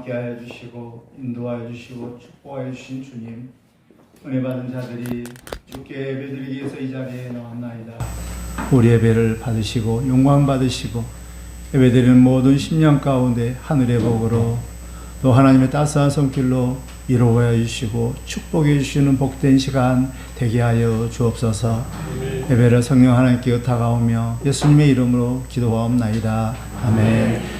함께하여 주시고 인도하여 주시고 축복하여 주신 주님 은혜 받은 자들이 주께 예배드리기 위해서 이 자리에 나왔나이다. 우리 예배를 받으시고 영광 받으시고 예배드리는 모든 심령 가운데 하늘의 복으로 또 하나님의 따스한 손길로 이루어 주시고 축복해 주시는 복된 시간 되게 하여 주옵소서. 예배를 성령 하나님께 의탁하오며 예수님의 이름으로 기도하옵나이다. 아멘.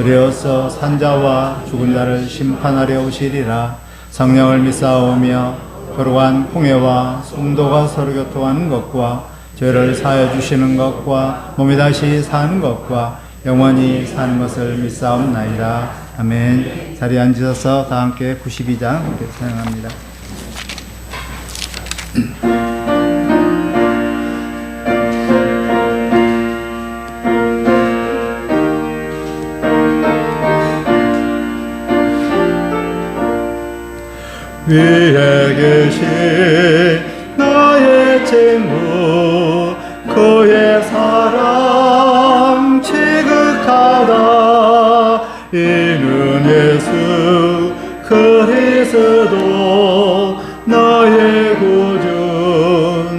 저리어서 산자와 죽은 자를 심판하려 오시리라 성령을 믿사오며 거룩한 홍해와 성도가 서로 교통하는 것과 죄를 사하여 주시는 것과 몸이 다시 사는 것과 영원히 사는 것을 믿사옵나이다. 아멘. 자리에 앉으셔서 다 함께 92장 함께 사용합니다. 위에 계신 나의 친구 그의 사랑 지극하다. 이는 예수 그리스도 나의 구주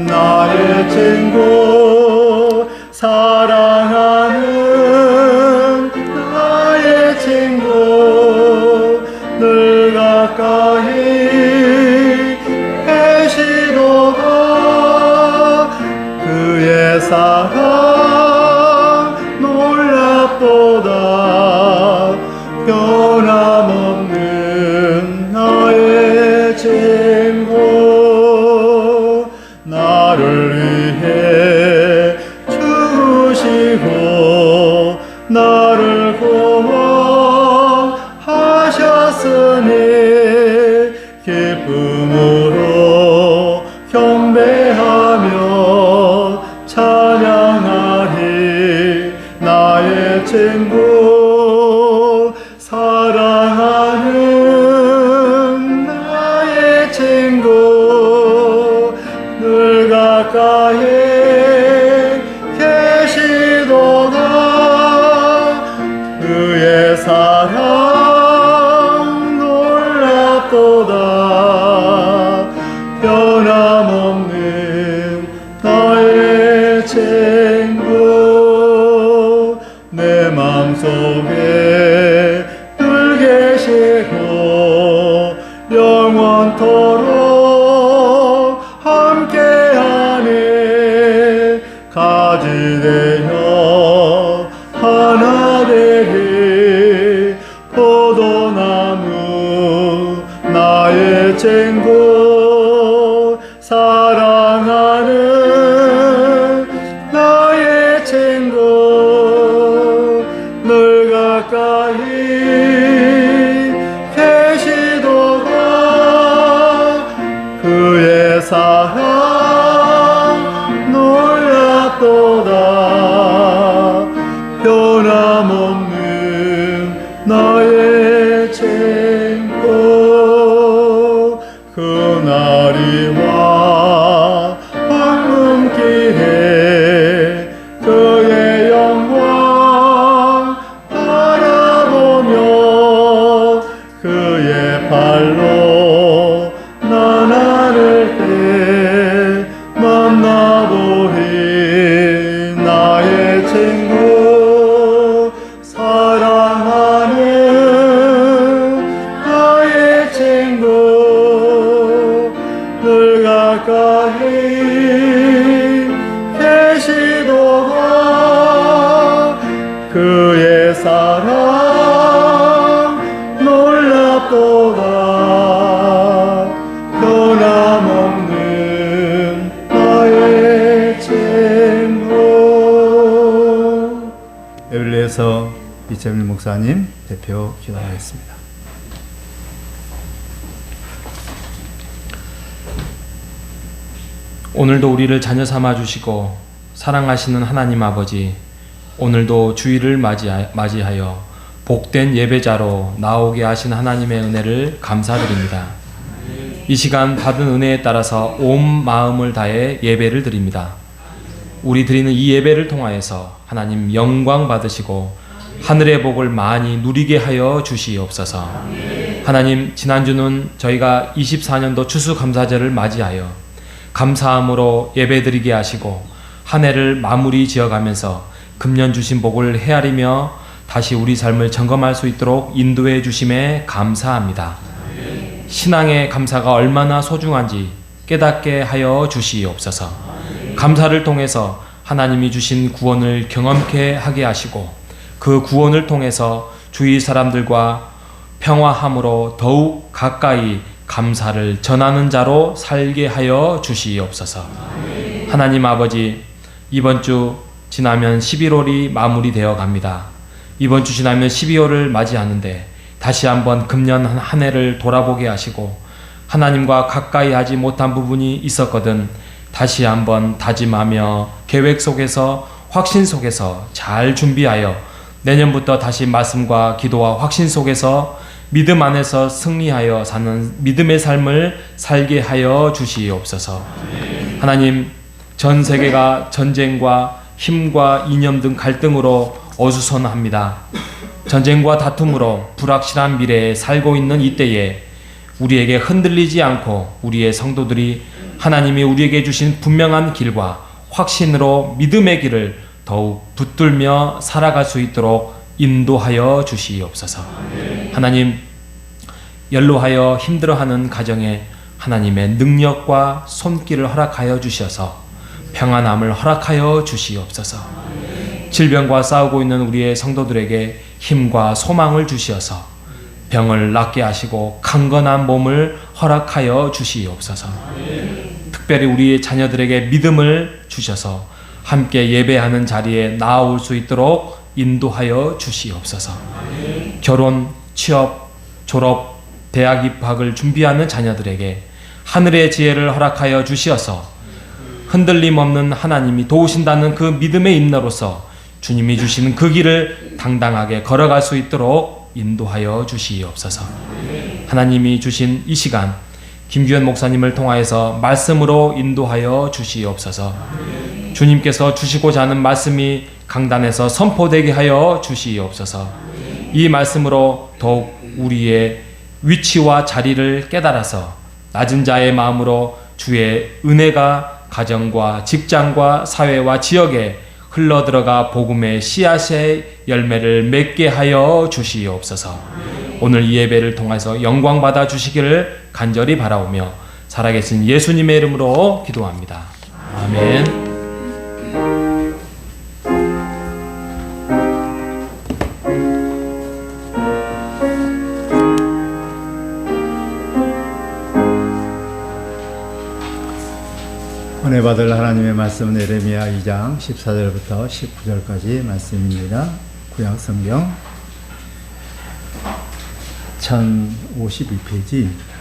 나의 친구 사랑 나 가지 되어 하나 되리 포도나무 나의 친 위해서 이재민 목사님 대표 기도하겠습니다. 오늘도 우리를 자녀 삼아 주시고 사랑하시는 하나님 아버지 오늘도 주일을 맞이하- 맞이하여 복된 예배자로 나오게 하신 하나님의 은혜를 감사드립니다. 이 시간 받은 은혜에 따라서 온 마음을 다해 예배를 드립니다. 우리 드리는 이 예배를 통하여서 하나님 영광 받으시고 하늘의 복을 많이 누리게 하여 주시옵소서. 하나님 지난주는 저희가 24년도 추수감사절을 맞이하여 감사함으로 예배드리게 하시고 한 해를 마무리 지어가면서 금년 주신 복을 헤아리며 다시 우리 삶을 점검할 수 있도록 인도해 주심에 감사합니다. 신앙의 감사가 얼마나 소중한지 깨닫게 하여 주시옵소서. 감사를 통해서 하나님이 주신 구원을 경험케 하게 하시고 그 구원을 통해서 주위 사람들과 평화함으로 더욱 가까이 감사를 전하는 자로 살게 하여 주시옵소서. 하나님 아버지, 이번 주 지나면 11월이 마무리되어 갑니다. 이번 주 지나면 12월을 맞이하는데 다시 한번 금년 한- 한 해를 돌아보게 하시고 하나님과 가까이 하지 못한 부분이 있었거든 다시 한번 다짐하며 계획 속에서 확신 속에서 잘 준비하여 내년부터 다시 말씀과 기도와 확신 속에서 믿음 안에서 승리하여 사는 믿음의 삶을 살게 하여 주시옵소서. 하나님 전 세계가 전쟁과 힘과 이념 등 갈등으로 어수선합니다. 전쟁과 다툼으로 불확실한 미래에 살고 있는 이때에 우리에게 흔들리지 않고 우리의 성도들이 하나님이 우리에게 주신 분명한 길과 확신으로 믿음의 길을 더욱 붙들며 살아갈 수 있도록 인도하여 주시옵소서. 하나님 연로하여 힘들어하는 가정에 하나님의 능력과 손길을 허락하여 주셔서 평안함을 허락하여 주시옵소서. 질병과 싸우고 있는 우리의 성도들에게 힘과 소망을 주시어서 병을 낫게 하시고 강건한 몸을 허락하여 주시옵소서. 특별히 우리의 자녀들에게 믿음을 주셔서 함께 예배하는 자리에 나아올 수 있도록 인도하여 주시옵소서. 결혼, 취업, 졸업, 대학 입학을 준비하는 자녀들에게 하늘의 지혜를 허락하여 주시어서 흔들림 없는 하나님이 도우신다는 그 믿음의 인너로서 주님이 주시는 그 길을 당당하게 걸어갈 수 있도록 인도하여 주시옵소서. 하나님이 주신 이 시간 김규현 목사님을 통하여서 말씀으로 인도하여 주시옵소서. 주님께서 주시고자 하는 말씀이 강단에서 선포되게 하여 주시옵소서. 이 말씀으로 더욱 우리의 위치와 자리를 깨달아서 낮은 자의 마음으로 주의 은혜가 가정과 직장과 사회와 지역에 흘러 들어가 복음의 씨앗의 열매를 맺게 하여 주시옵소서. 오늘 이 예배를 통해서 영광 받아 주시기를 간절히 바라오며 살아계신 예수님의 이름으로 기도합니다. 아멘. 은혜 받을 하나님의 말씀은 예레미야 2장 14절부터 19절까지 말씀입니다. 구약 성경 1052페이지입니다.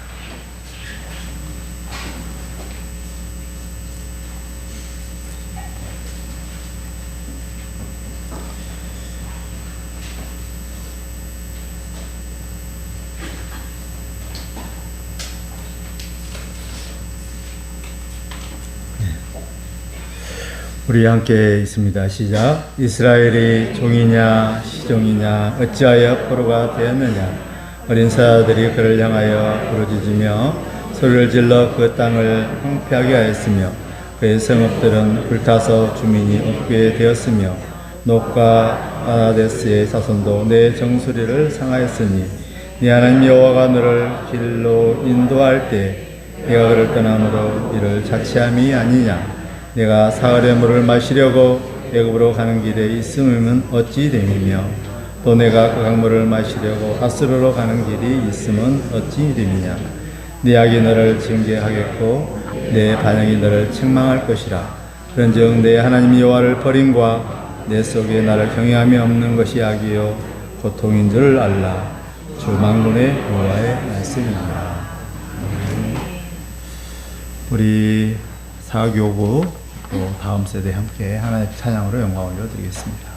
우리 함께 있습니다. 시작. 이스라엘이 종이냐 시종이냐 어찌하여 포로가 되었느냐 어린 사자들이 그를 향하여 부르짖으며 소리를 질러 그 땅을 황폐하게 하였으며 그의 성읍들은 불타서 주민이 없게 되었으며 녹과 아나데스의 자손도 내 정수리를 상하였으니 네 하나님 여호와가 너를 길로 인도할 때 네가 그를 떠남으로 이를 자치함이 아니냐? 내가 사흘의 물을 마시려고 애굽으로 가는 길에 있음은 어찌 됨이며 또 내가 그 강물을 마시려고 아스르로 가는 길이 있음은 어찌 됨이냐 네 악이 너를 징계하겠고 내 반영이 너를 책망할 것이라 그런즉 내 하나님 여호와를 버림과 내 속에 나를 경외함이 없는 것이 악이요 고통인 줄 알라. 주 망군의 여호와의 말씀입니다. 우리 사교부 또 다음 세대 함께 하나님의 찬양으로 영광 올려드리겠습니다.